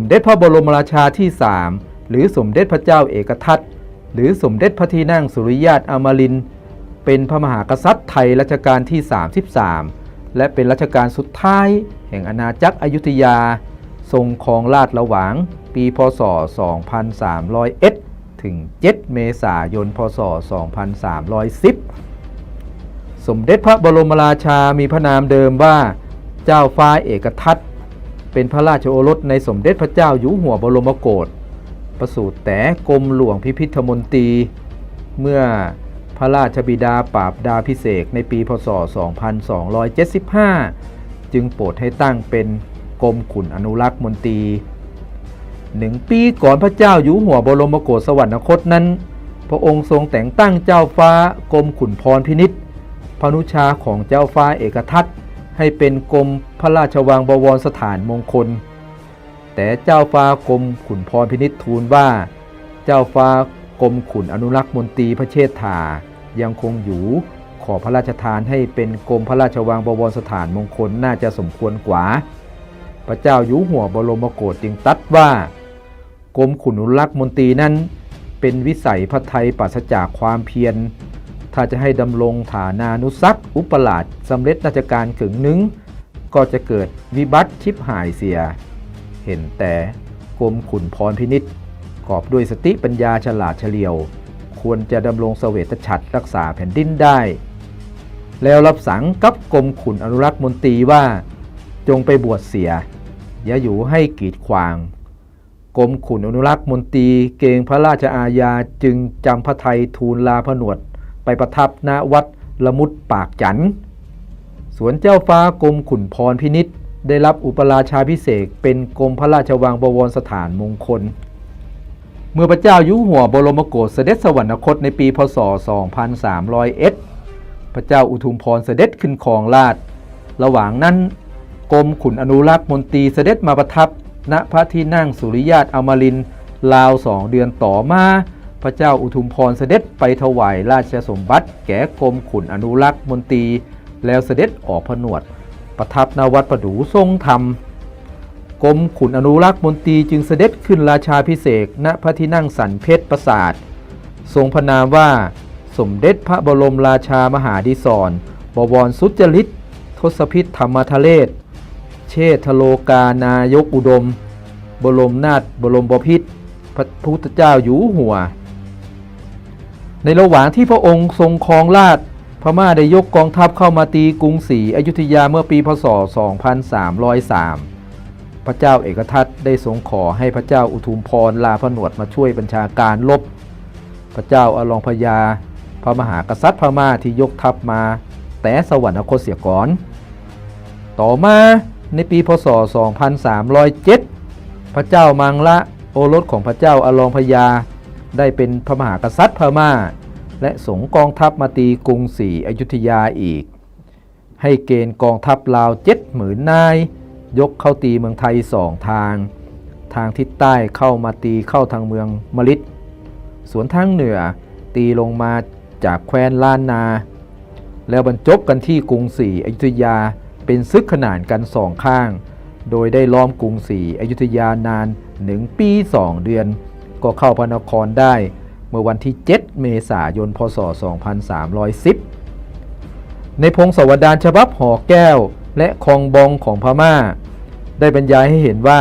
สมเด็จพระบรมราชาที่3หรือสมเด็จพระเจ้าเอกทัตหรือสมเด็จพระที่นั่งสุริยาตอมรินเป็นพระมหากษัตริย์ไทยรัชกาลที่ 33 และเป็นรัชกาลสุดท้าย แห่งอาณาจักรอยุธยา ทรงครองราชระหว่างปีพศ 2301 ถึง 7 เมษายน พศ 2310 สมเด็จพระบรมราชามีพระนามเดิมว่า เจ้าฟ้าเอกทัต เป็นพระราชโอรสในสมเด็จพระเจ้าอยู่หัวบรมโกศประสูติแต่กรมหลวงพิพิธมนตรี เมื่อพระราชบิดาปราบดาพิเศษในปีพศ 2275 จึงโปรดให้ตั้งเป็นกรมขุนอนุรักษ์มนตรีหนึ่งปีก่อนพระเจ้าอยู่หัวบรมโกศสวรรคตนั้น พระองค์ทรงแต่งตั้งเจ้าฟ้ากรมขุนพรพินิษพนุชาของเจ้าฟ้าเอกทัต ให้เป็นกรมพระราชวังบวรสถานมงคล แต่เจ้าฟ้ากรมขุนพรพินิษทูลว่า เจ้าฟ้ากรมขุนอนุรักษ์มนตรีพระเชษฐายังคงอยู่ขอพระราชทานให้เป็นกรมพระราชวังบวรสถานมงคลน่าจะสมควรกว่า พระเจ้าอยู่หัวบรมโกศจึงตัดว่ากรมขุนอนุรักษ์มนตรีนั้น เป็นวิสัยพระไทยปราศจากความเพียร ถ้าจะให้ดำรงฐานานุสักอุปราชสำเร็จราชการขึงหนึ่งก็จะเกิดวิบัติชิบหายเสีย เห็นแต่กรมขุนพรพินิษกอบด้วยสติปัญญาฉลาดเฉลียว ควรจะดำรงเสวตฉัตรรักษาแผ่นดินได้ แล้วรับสั่งกับกรมขุนอนุรักษ์มนตรีว่า จงไปบวชเสีย อย่าอยู่ให้กีดขวางกรมขุนอนุรักษ์มนตรีเกงพระราชอาญาจึงจำพระไทยทูลลาผนวด ไปประทับณวัดละมุดปากจันทร์สวนเจ้าฟ้ากรมขุนพรพินิษได้รับอุปราชาพิเศษเป็นกรมพระราชวังบวรสถานมงคล เมื่อพระเจ้าอยู่หัวบรมโกศเสด็จสวรรคตในปีพศ 2301 พระเจ้าอุทุมพรเสด็จขึ้นครองราชระหว่างนั้นกรมขุนอนุรักษ์มนตรีเสด็จมาประทับณพระที่นั่งสุริยาตอมรินทร์ราวสองเดือนต่อมา พระเจ้าอุทุมพรเสด็จไปถวายราชสมบัติ แก่กรมขุนอนุรักษ์มนตรี แล้วเสด็จออกผนวด ประทับณวัดประดูทรงธรรมกรมขุนอนุรักษ์มนตรีจึงเสด็จขึ้นราชาพิเศษณพระที่นั่งสันเพชรปราสาท ทรงพระนามว่าสมเด็จพระบรมราชามหาดิศรบวรสุจริต ทศพิธธรรมทะเลศ เชษฐโลกานายกอุดม บรมนาถบรมบพิตรพระพุทธเจ้าอยู่หัว ในระหว่างที่พระองค์ทรงครองราชพม่าได้ยกกองทัพเข้ามาตีกรุงศรีอยุธยาเมื่อปีพศ 2303 พระเจ้าเอกทัตได้ทรงขอให้พระเจ้าอุทุมพรลาผนวดมาช่วยบัญชาการรบพระเจ้าอลองพญาพระมหากษัตริย์พม่าที่ยกทัพมา แต่สวรรคตเสียก่อน ต่อมาในปีพศ 2307 พระเจ้ามังละโอรสของพระเจ้าอลองพญา ได้เป็นพระมหากษัตริย์พม่า และส่งกองทัพมาตีกรุงศรีอยุธยาอีก ให้เกณฑ์กองทัพลาวเจ็ดหมื่นนาย ยกเข้าตีเมืองไทยสองทาง ทางทิศใต้เข้ามาตีเข้าทางเมืองมลิดส่วนทางเหนือตีลงมาจากแคว้นล้านนา แล้วบรรจบกันที่กรุงศรีอยุธยาเป็นซึกขนานกันสองข้าง โดยได้ล้อมกรุงศรีอยุธยานานหนึ่งปีสองเดือน ก็เข้าพระนครได้เมื่อวันที่ 7 เมษายน พศ 2310 ในพงศาวดารฉบับหอแก้วและคองบองของพม่า ได้บรรยายให้เห็นว่า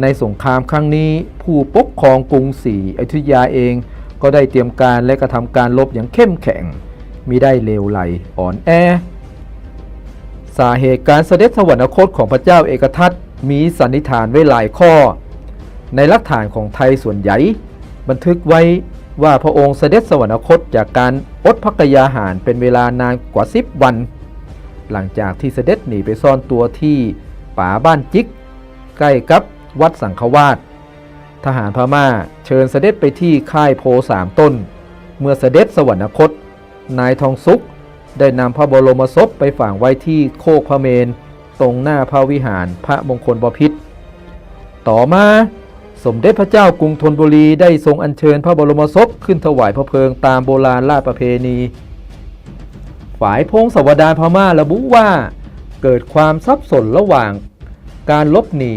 ในสงครามครั้งนี้ผู้ปกครองกรุงศรีอยุธยาเองก็ได้เตรียมการและกระทำการรบอย่างเข้มแข็งมิได้เลวไหลอ่อนแอ สาเหตุการเสด็จสวรรคตของพระเจ้าเอกทัตมีสันนิษฐานไว้หลายข้อ ในลักฐานของไทยส่วนใหญ่ บันทึกไว้ว่าพระองค์เสด็จสวรรคตจากการอดพักยาหารเป็นเวลานานกว่า 10 วัน หลังจากที่เสด็จหนีไปซ่อนตัวที่ป่าบ้านจิก ใกล้กับวัดสังฆวาสทหารพม่าเชิญเสด็จไปที่ค่ายโพสามต้น เมื่อเสด็จสวรรคต นายทองสุขได้นำพระบรมศพไปฝังไว้ที่โคกพระเมน ตรงหน้าพระวิหารพระมงคลบพิตรต่อมา สมเด็จพระเจ้ากรุงธนบุรีได้ทรงอัญเชิญพระบรมศพขึ้นถวายพระเพลิงตามโบราณราชประเพณี ฝ่ายพงศาวดารพม่าระบุว่า เกิดความสับสนระหว่าง การลบหนี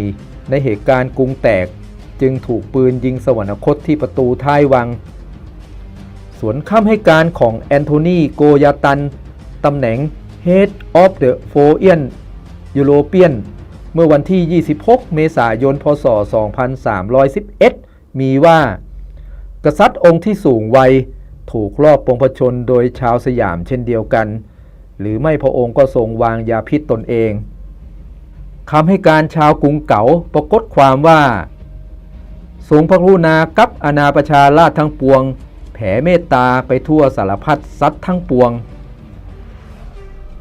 ในเหตุการณ์กรุงแตกจึงถูกปืนยิงสวรรคตที่ประตูท้ายวัง สวนข้ามให้การของแอนโทนีโกยาตันตำแหน่ง Head of the Foreign European เมื่อวันที่ 26 เมษายน พศ 2311 มีว่า กษัตริย์องค์ที่สูงวัยถูกลอบปงพชนโดยชาวสยามเช่นเดียวกัน หรือไม่พระองค์ก็ทรงวางยาพิษตนเองคำให้การชาวกรุงเก๋าปรากฏความว่าทรงพระกรุณากับอาณาประชาราชทั้งปวง แผ่เมตตาไปทั่วสารพัดสัตว์ทั้งปวง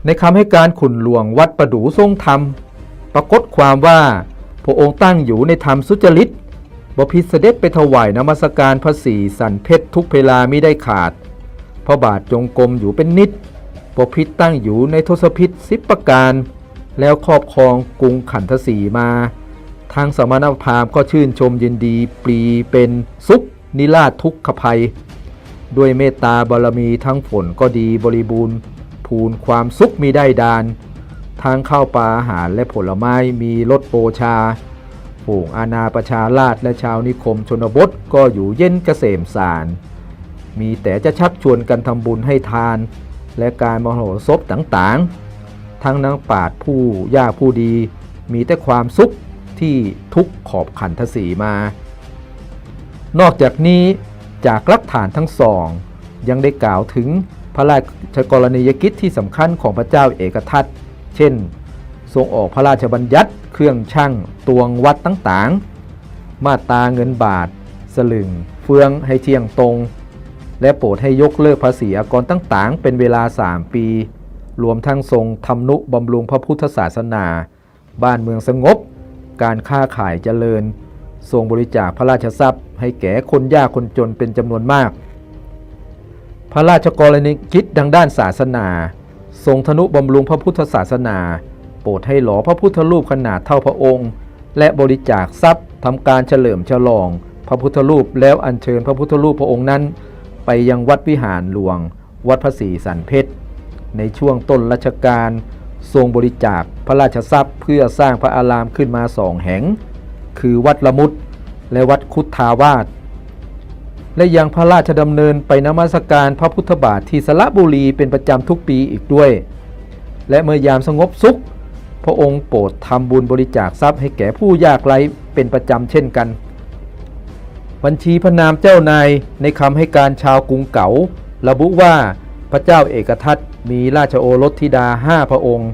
ในคำให้การขุนหลวงวัดประดูทรงธรรม ปรากฏความว่าพระองค์ตั้งอยู่ในธรรมสุจริตบพิตรเสด็จไปถวายนมัสการพระศรีสันเพชรทุกเวลามิได้ขาด พระบาทจงกรมอยู่เป็นนิดบพิตรตั้งอยู่ในทศพิษสิบประการ แล้วครอบครองกรุงขันธสีมา ทางสมณพราหมณ์ก็ชื่นชมยินดีปรีเป็นสุขนิราชทุกขภัย ด้วยเมตตาบารมีทั้งฝนก็ดีบริบูรณ์ ภูนความสุขมีได้ดาน ทางข้าวปลาอาหารและผลไม้มีรสโปชาฝูงอาณาประชาราชและชาวนิคมชนบทก็อยู่เย็นเกษมสาร มีแต่จะชักชวนกันทำบุญให้ทาน และการมโหสพต่างๆ ทั้งนังปาดผู้ยากผู้ดี มีแต่ความสุขที่ทุกขอบขันทศีมา นอกจากนี้จากหลักฐานทั้งสอง ยังได้กล่าวถึงพระราชกรณียกิจที่สำคัญของพระเจ้าเอกทัต ช่น ทรงออกพระราชบัญญัติ เครื่องช่างตวงวัดต่างๆ มาตาเงินบาท สลึง เฟืองให้เที่ยงตรง และโปรดให้ยกเลิกภาษีอากรต่างๆ เป็นเวลา 3 ปี รวมทั้งทรงทำนุบำรุงพระพุทธศาสนา บ้านเมืองสงบ การค้าขายเจริญ ทรงบริจาคพระราชทรัพย์ ให้แก่คนยากคนจนเป็นจำนวนมาก พระราชกรณียกิจดังด้านศาสนา ทรงธนุบำรุงพระพุทธศาสนา โปรดให้หล่อพระพุทธรูปขนาดเท่าพระองค์ และบริจาคทรัพย์ทำการเฉลิมฉลอง พระพุทธรูปแล้วอัญเชิญพระพุทธรูปพระองค์นั้น ไปยังวัดวิหารหลวง วัดพระศรีสันเพชรในช่วงต้นรัชกาลทรงบริจาคพระราชทรัพย์ เพื่อสร้างพระอารามขึ้นมาสองแห่ง คือวัดละมุดและวัดคุทธาวาส และยังพระราชดำเนินไปนมัสการพระพุทธบาทที่สระบุรีเป็นประจำทุกปีอีกด้วย และเมื่อยามสงบสุข พระองค์โปรดทำบุญบริจาคทรัพย์ให้แก่ผู้ยากไร้เป็นประจำเช่นกัน บัญชีพระนามเจ้านายในคำให้การชาวกรุงเก๋าระบุว่าพระเจ้าเอกทัตมีราชโอรสธิดาห้าพระองค์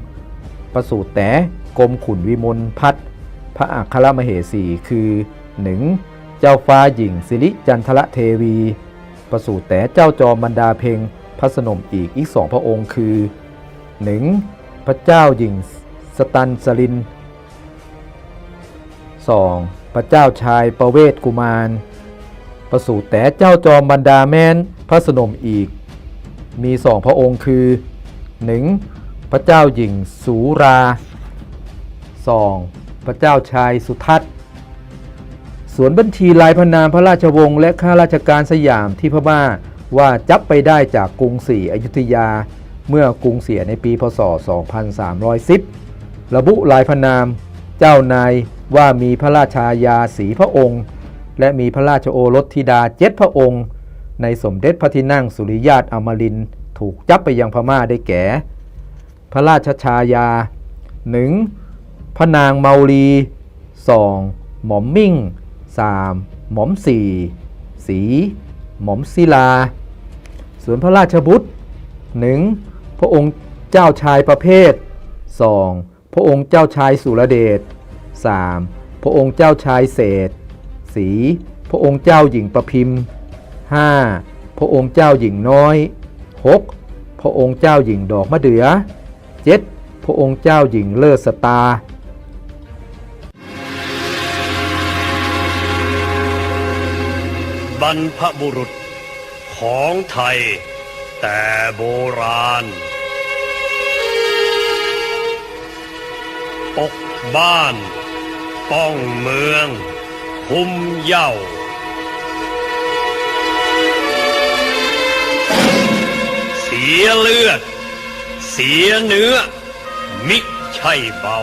ประสูติแต่กรมขุนวิมลพัฒน์พระอัครมเหสีคือหนึ่ง เจ้าฟ้าหญิงสิริจันทรเทวี ประสูติแต่เจ้าจอมบรรดาเพงพระสนมอีกอีกสองพระองค์คือ 1. พระเจ้าหญิงสตันสลิน 2. พระเจ้าชายประเวศกุมาร ประสูติแต่เจ้าจอมบรรดาแม้นพระสนมอีก มีสองพระองค์คือ 1. พระเจ้าหญิงสูรา 2. พระเจ้าชายสุทัศน์ สวนบัญชีลายพนามพระราชวงศ์และข้าราชการสยามที่พม่าว่าจับไปได้จากกรุงศรีอยุธยา เมื่อกรุงเสียในปีพศ 2310 ระบุลายพนาม เจ้านายว่ามีพระราชายาสีพระองค์ และมีพระราชโอรสธิดาเจ็ดพระองค์ ในสมเด็จพระที่นั่งสุริยาตอมรินถูกจับไปยังพม่าได้แก่ พระราชชายา 1. พระนางเมาลี 2. หม่อมมิ่ง 3. หม่อมสี่สีหม่อมศิลาส่วนพระราชบุตร 1. พระองค์เจ้าชายประเภท 2. พระองค์เจ้าชายสุรเดช 3. พระองค์เจ้าชายเศษสีพระองค์เจ้าหญิงประพิมพ์ 5. พระองค์เจ้าหญิงน้อย 6. พระองค์เจ้าหญิงดอกมะเดือ 7. พระองค์เจ้าหญิงเลิศสตา บรรพบุรุษของไทย แต่โบราณ ปกบ้าน ป้องเมือง คุมเหย้าเสียเลือด เสียเนื้อ มิใช่เบา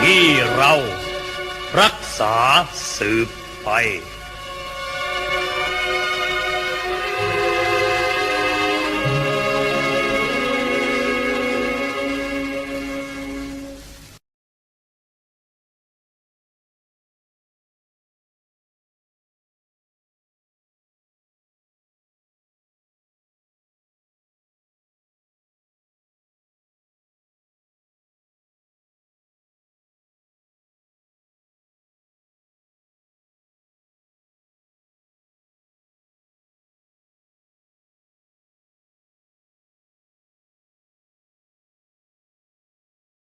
ที่เรารักษาสืบไป